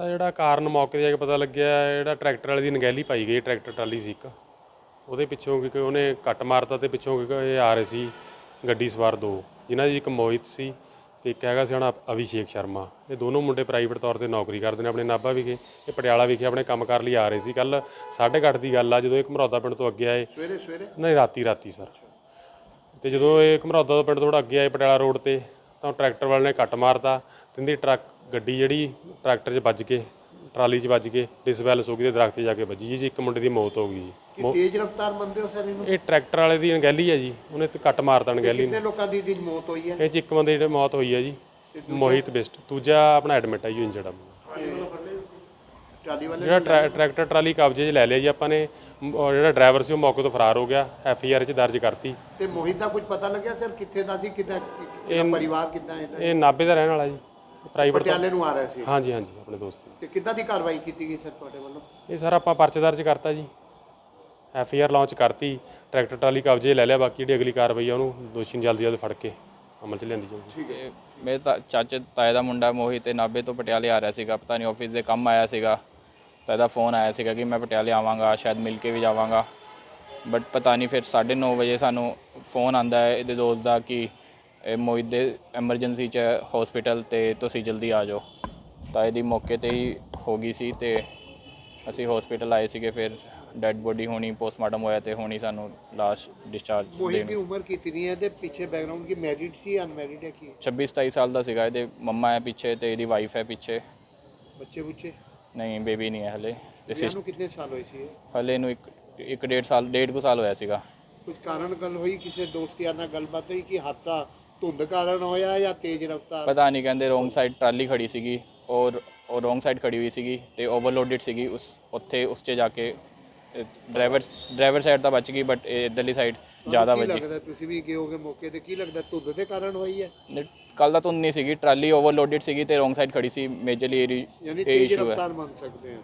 ਇਹਦਾ ਜਿਹੜਾ ਕਾਰਨ ਮੌਕੇ ਤੇ ਜਾ ਕੇ ਪਤਾ ਲੱਗਿਆ ਜਿਹੜਾ ਟਰੈਕਟਰ ਵਾਲੇ ਦੀ ਨਗੈਲੀ ਪਾਈ ਗਈ ਟਰੈਕਟਰ ਟਰਾਲੀ ਸੀ ਇੱਕ। ਉਹਦੇ ਪਿੱਛੋਂ ਕਿਉਂਕਿ ਉਹਨੇ ਕੱਟ ਮਾਰਤਾ ਤੇ ਪਿੱਛੋਂ ਕਿਉਂਕਿ ਇਹ ਆ ਰਹੇ ਸੀ ਗੱਡੀ ਸਵਾਰ ਦੋ ਜਿਨ੍ਹਾਂ ਦੀ ਇੱਕ ਮੋਹਿਤ ਸੀ ਤੇ ਇੱਕ ਹੈਗਾ ਸੀ ਹਣਾ ਅਭਿਸ਼ੇਕ ਸ਼ਰਮਾ। ਇਹ ਦੋਨੋਂ ਮੁੰਡੇ ਪ੍ਰਾਈਵੇਟ ਤੌਰ ਤੇ ਨੌਕਰੀ ਕਰਦੇ ਨੇ ਆਪਣੇ ਨਾਭਾ ਵਿਖੇ। ਇਹ ਪਟਿਆਲਾ ਵਿਖੇ ਆਪਣੇ ਕੰਮਕਾਰ ਲਈ ਆ ਰਹੇ ਸੀ। ਕੱਲ 8:30 ਦੀ ਗੱਲ ਆ ਜਦੋਂ ਇਹ ਘਮਰੌਦਾ ਪਿੰਡ ਤੋਂ ਅੱਗੇ ਆਏ। ਸਵੇਰੇ ਸਵੇਰੇ? ਨਹੀਂ ਰਾਤੀ ਰਾਤੀ ਸਰ। ਤੇ ਜਦੋਂ ਇਹ ਘਮਰੌਦਾ ਤੋਂ ਪਿੰਡ ਥੋੜਾ ਅੱਗੇ ਆਏ ਪਟਿਆਲਾ ਰੋਡ ਤੇ ਤਾਂ ਟਰੈਕਟਰ ਵਾਲੇ ਨੇ ਕੱਟ ਮਾਰਤਾ ਤਿੰਦੀ ਟਰੱਕ ਗੱਡੀ ਜਿਹੜੀ ਟਰੈਕਟਰ 'ਚ ਵੱਜ ਕੇ ਟਰਾਲੀ 'ਚ ਵੱਜ ਕੇ ਡਿਸਬੈਲੈਂਸ ਹੋ ਗਈ ਤੇ ਦਰਖਤ 'ਤੇ ਜਾ ਕੇ ਵੱਜੀ ਜੀ ਇੱਕ ਮੁੰਡੇ ਦੀ ਮੌਤ ਹੋ ਗਈ ਜੀ। ਕਿ ਤੇਜ਼ ਰਫ਼ਤਾਰ ਮੰਨਦੇ ਹੋ ਸਰ ਇਹਨੂੰ? ਇਹ ਟਰੈਕਟਰ ਵਾਲੇ ਦੀ ਅਣਗਹਿਲੀ ਹੈ ਜੀ ਉਹਨੇ ਤੇ ਕੱਟ ਮਾਰਤਾ ਅਣਗਹਿਲੀ ਕਿੰਨੇ ਲੋਕਾਂ ਦੀ ਦੀ ਮੌਤ ਹੋਈ ਹੈ? ਇਹ 'ਚ ਇੱਕ ਬੰਦੇ ਦੀ ਮੌਤ ਹੋਈ ਹੈ ਜੀ ਮੋਹਿਤ ਬਿਸਟ। ਦੂਜਾ ਆਪਣਾ ਐਡਮਿਟ ਹੈ ਜੀ ਇੰਜਰਡ ਆ ਟਰਾਲੀ ਵਾਲੇ ਜਿਹੜਾ ਟਰੈ- ਟਰੈਕਟਰ ਟਰਾਲੀ ਕਬਜ਼ੇ 'ਚ ਲੈ ਲਿਆ ਜੀ ਆਪਾਂ ਨੇ ਜਿਹੜਾ ਡਰਾਈਵਰ ਸੀ ਉਹ ਮੌਕੇ ਤੋਂ ਫਰਾਰ ਹੋ ਗਿਆ ਐਫ ਆਰ 'ਚ ਦਰਜ ਕਰਤੀ। ਤੇ ਮੋਹਿਤ ਦਾ ਕੁਝ ਪਤਾ ਲੱਗਿਆ ਸਰ ਕਿੱਥੇ ਦਾ ਸੀ ਕਿੱਦਾਂ ਪਰਿਵਾਰ ਕਿੱਦਾਂ ਇਹਦਾ? ਇਹ ਨਾਭੇ ਦਾ ਰਹਿਣ ਵਾਲਾ ਜੀ। ਪ੍ਰਾਈਵੇਟ ਪਟਿਆਲੇ ਨੂੰ ਆ ਰਿਹਾ ਸੀ। ਹਾਂਜੀ ਹਾਂਜੀ ਆਪਣੇ ਦੋਸਤ ਤੇ ਕਿੱਦਾਂ ਦੀ ਕਾਰਵਾਈ ਕੀਤੀ ਗਈ ਸਰ ਤੁਹਾਡੇ ਵੱਲੋਂ? ਇਹ ਸਰ ਆਪਾਂ ਪਰਚਾ ਦਰਜ ਕਰਤਾ ਜੀ। ਐਫ ਆਈ ਆਰ ਲਾਂਚ ਕਰਤੀ ਟਰੈਕਟਰ ਟਰਾਲੀ ਕਬਜ਼ੇ ਲੈ ਲਿਆ ਬਾਕੀ ਜਿਹੜੀ ਅਗਲੀ ਕਾਰਵਾਈ ਆ ਉਹਨੂੰ ਦੋਸ਼ੀ ਨੂੰ ਜਲਦੀ ਜਲਦੀ ਫੜ ਕੇ ਅਮਲ 'ਚ ਲਿਆਂਦੀ ਜਾਊਗੀ। ਇਹ ਮੇਰੇ ਤਾਂ ਚਾਚੇ ਤਾਏ ਦਾ ਮੁੰਡਾ ਮੋਹਿਤ ਤੇ ਨਾਭੇ ਤੋਂ ਪਟਿਆਲੇ ਆ ਰਿਹਾ ਸੀਗਾ ਪਤਾ ਨਹੀਂ ਆਫਿਸ ਦੇ ਕੰਮ ਆਇਆ ਸੀਗਾ। ਤਾਂ ਇਹਦਾ ਫੋਨ ਆਇਆ ਸੀਗਾ ਕਿ ਮੈਂ ਪਟਿਆਲੇ ਆਵਾਂਗਾ ਸ਼ਾਇਦ ਮਿਲ ਕੇ ਵੀ ਜਾਵਾਂਗਾ। ਬਟ ਪਤਾ ਨਹੀਂ ਫਿਰ 9:30 ਵਜੇ ਸਾਨੂੰ ਫੋਨ ਆਂਦਾ ਹੈ ਇਹਦੇ ਦੋਸਤ ਦਾ ਕਿ ਇਹ ਮੋਹਿਤ ਦੇ ਐਮਰਜੈਂਸੀ ਚ ਹਸਪੀਟਲ ਤੇ ਤੁਸੀਂ ਜਲਦੀ ਆ ਜਾਓ। ਤਾਂ ਇਹਦੀ ਮੌਕੇ ਤੇ ਹੀ ਹੋ ਗਈ ਸੀ ਤੇ ਅਸੀਂ ਹਸਪੀਟਲ ਆਏ ਸੀਗੇ ਫਿਰ ਡੈੱਡ ਬੋਡੀ ਹੋਣੀ ਪੋਸਟਮਾਰਟਮ ਹੋਇਆ ਤੇ ਹੋਣੀ ਸਾਨੂੰ ਲਾਸਟ ਡਿਸਚਾਰਜ ਮੋਹਿਤ ਦੇਣ। ਦੀ ਉਮਰ ਕਿਤਨੀ ਹੈ? ਤੇ ਪਿੱਛੇ ਬੈਕਗ੍ਰਾਉਂਡ ਕੀ ਮੈਰਿਡ ਸੀ ਅਨਮੈਰਿਡ ਹੈ ਕੀ? 26 27 ਸਾਲ ਦਾ ਸੀਗਾ ਇਹਦੇ ਮੰਮਾ ਹੈ ਪਿੱਛੇ ਤੇ ਇਹਦੀ ਵਾਈਫ ਹੈ ਪਿੱਛੇ। ਬੱਚੇ ਬੁੱਚੇ? ਨਹੀਂ ਬੇਬੀ ਨਹੀਂ ਹੈ ਹਲੇ। ਤੇ ਵਿਆਹ ਨੂੰ ਕਿੰਨੇ ਸਾਲ ਹੋਏ ਸੀ ਹਲੇ ਨੂੰ ਇੱਕ ਇੱਕ ਡੇਢ ਸਾਲ ਡੇਢ ਕੁ ਸਾਲ ਹੋਇਆ ਸੀਗਾ। ਕੁਝ ਕਾਰਨ ਗੱਲ ਹੋਈ ਕਿਸੇ ਦੋਸਤ ਯਾਰ ਨਾਲ ਗੱਲਬਾਤ ਹੋਈ ਕਿ ਹਾਦਸਾ ਧੁੰਦ ਕਾਰਨ ਹੋਇਆ ਜਾਂ ਤੇਜ਼ ਰਫ਼ਤਾਰ? ਪਤਾ ਨਹੀਂ ਕਹਿੰਦੇ ਰੋਂਗ ਸਾਈਡ ਟਰਾਲੀ ਖੜੀ ਸੀਗੀ ਔਰ ਉਹ ਰੋਂਗ ਸਾਈਡ ਖੜੀ ਹੋਈ ਸੀਗੀ ਤੇ ਓਵਰਲੋਡਡ ਸੀਗੀ ਉਸ ਉੱਥੇ ਉਸ 'ਚ ਜਾ ਕੇ ਡਰਾਈਵਰ ਡਰਾਈਵਰ ਸਾਈਡ ਤਾਂ ਬਚ ਗਈ ਬਟ ਇਧਰਲੀ ਸਾਈਡ ਜ਼ਿਆਦਾ ਕੀ ਵੱਜੀ। ਲੱਗਦਾ ਤੁਸੀਂ ਵੀ ਗਏ ਹੋਗੇ ਮੌਕੇ ਤੇ? ਕੀ ਲੱਗਦਾ ਧੁੰਦ ਦੇ ਕਾਰਨ ਹੋਈ ਹੈ? ਕੱਲ ਦਾ ਧੁੰਦ ਨਹੀਂ ਸੀਗੀ ਟਰਾਲੀ ਓਵਰਲੋਡਡ ਸੀਗੀ ਤੇ ਰੋਂਗ ਸਾਈਡ ਖੜੀ ਸੀ ਮੇਜਰਲੀ ਯਾਨੀ ਇਹ ਤੇਜ਼ ਇਸ਼ੂ ਹੈ। ਰਫ਼ਤਾਰ ਮੰਨ ਸਕਦੇ ਹਾਂ।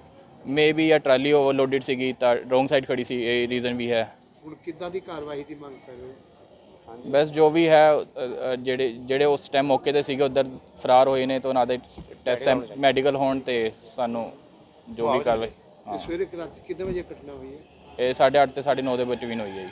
ਮੇ ਬੀ ਇਹ ਟਰਾਲੀ ਓਵਰਲੋਡਡ ਸੀਗੀ ਤਾਂ ਰੋਂਗ ਸਾਈਡ ਖੜੀ ਸੀ ਇਹ ਰੀਜ਼ਨ ਵੀ ਹੈ। ਹੁਣ ਕਿੱਦਾਂ ਦੀ ਕਾਰਵਾਈ ਦੀ ਮੰਗ ਕਰ ਰਹੇ ਹੋ? ਬਸ ਜੋ ਵੀ ਹੈ ਅ, ਜਿਹੜੇ ਜਿਹੜੇ ਉਸ ਟਾਈਮ ਮੌਕੇ ਤੇ ਸੀਗੇ ਉਧਰ ਫਰਾਰ ਹੋਏ ਨੇ ਤਾਂ ਉਹਨਾਂ ਦੇ ਟੈਸਟ ਮੈਡੀਕਲ ਹੋਣ ਤੇ ਸਾਨੂੰ ਜੋ ਵੀ ਕਾਰਵਾਈ ਤੇ ਸਵੇਰੇ ਰਾਤ ਕਿੰਨੇ ਵਜੇ ਘਟਨਾ ਹੋਈ ਹੈ? ਇਹ 8:30 ਤੇ 9:30 ਦੇ ਵਿੱਚ ਵੀ ਹੋਈ ਹੈ ਜੀ।